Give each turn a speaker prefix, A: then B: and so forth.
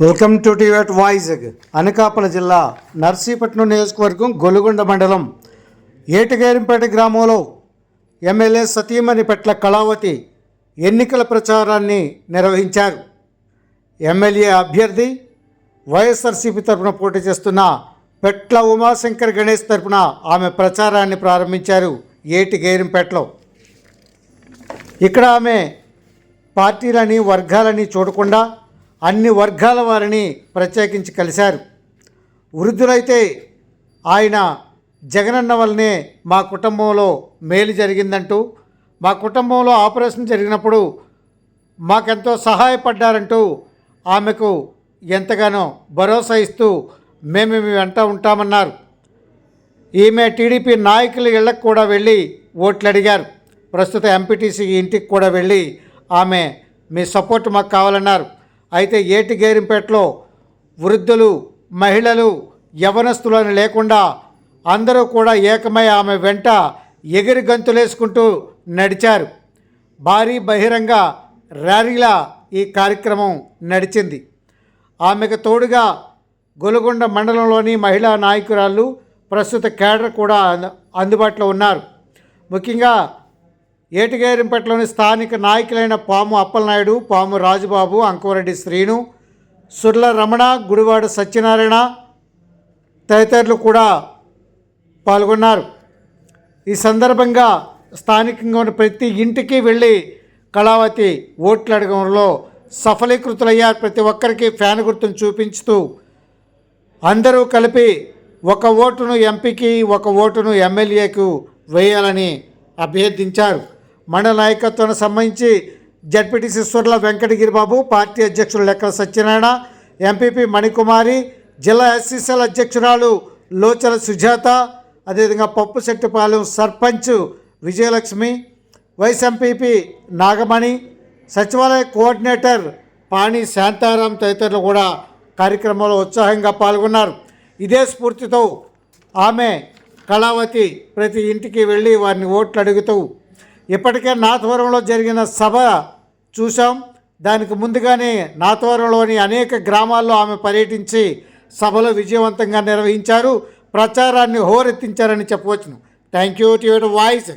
A: Welcome to టీవెట్ Vizag Anakapalli జిల్లా నర్సీపట్నం నియోజకవర్గం గొలుగొండ మండలం ఏటగేరింపేట గ్రామంలో ఎమ్మెల్యే సతీమణి పెట్ల కళావతి ఎన్నికల ప్రచారాన్ని నిర్వహించారు. ఎమ్మెల్యే అభ్యర్థి వైఎస్ఆర్సీపీ తరపున పోటీ చేస్తున్న పెట్ల ఉమాశంకర్ గణేష్ తరపున ఆమె ప్రచారాన్ని ప్రారంభించారు ఏటిగేరింపేటలో. ఇక్కడ ఆమె పార్టీలని వర్గాలని చూడకుండా అన్ని వర్గాల వారిని ప్రత్యేకించి కలిశారు. వృద్ధులైతే ఆయన జగనన్న వల్లనే మా కుటుంబంలో మేలు జరిగిందంటూ మా కుటుంబంలో ఆపరేషన్ జరిగినప్పుడు మాకెంతో సహాయపడ్డారంటూ ఆమెకు ఎంతగానో భరోసా ఇస్తూ మేము మీ వెంట ఉంటామన్నారు. ఈమె టీడీపీ నాయకుల ఇళ్ళకు కూడా వెళ్ళి ఓట్లు అడిగారు ప్రస్తుత ఎంపీటీసీ ఇంటికి కూడా వెళ్ళి ఆమె మీ సపోర్ట్ మాకు కావాలన్నారు. అయితే ఏటి గేరింపేటలో వృద్ధులు మహిళలు యవనస్తులను లేకుండా అందరూ కూడా ఏకమై ఆమె వెంట ఎగిరి గంతులేసుకుంటూ నడిచారు. భారీ బహిరంగ ర్యాలీలా ఈ కార్యక్రమం నడిచింది. ఆమెకు తోడుగా గొలుగొండ మండలంలోని మహిళా నాయకురాళ్ళు ప్రస్తుత కేడర్ కూడా అంద- అందుబాటులో ఉన్నారు. ముఖ్యంగా ఏటిగేరింపట్లోని స్థానిక నాయకులైన పాము అప్పలనాయుడు పాము రాజుబాబు అంకురెడ్డి శ్రీను సుర్ల రమణ గుడివాడ సత్యనారాయణ తదితరులు కూడా పాల్గొన్నారు. ఈ సందర్భంగా స్థానికంగా ఉన్న ప్రతి ఇంటికి వెళ్ళి కళావతి ఓట్లు అడగడంలో సఫలీకృతులయ్యారు. ప్రతి ఒక్కరికి ఫ్యాన్ గుర్తును చూపించుతూ అందరూ కలిపి ఒక ఓటును ఎంపీకి ఒక ఓటును ఎమ్మెల్యేకు వేయాలని అభ్యర్థించారు. మండల నాయకత్వానికి సంబంధించి జడ్పీటీసీ సుర్ల వెంకటగిరిబాబు పార్టీ అధ్యక్షులు లెక్కల సత్యనారాయణ ఎంపీపీ మణికుమారి జిల్లా ఎస్సీసీఎల్ అధ్యక్షురాలు లోచల సుజాత అదేవిధంగా పప్పుశెట్టిపాలెం సర్పంచ్ విజయలక్ష్మి వైస్ ఎంపీపీ నాగమణి సచివాలయ కోఆర్డినేటర్ పాణి శాంతారాం తదితరులు కూడా కార్యక్రమంలో ఉత్సాహంగా పాల్గొన్నారు. ఇదే స్ఫూర్తితో ఆమె కళావతి ప్రతి ఇంటికి వెళ్ళి వారిని ఓట్లు అడుగుతూ ఇప్పటికే నాథవరంలో జరిగిన సభ చూసాం దానికి ముందుగానే నాథవరంలోని అనేక గ్రామాల్లో ఆమె పర్యటించి సభలు విజయవంతంగా నిర్వహించారు. ప్రచారాన్ని హోరెత్తించారని చెప్పవచ్చును. Thank you to your voice.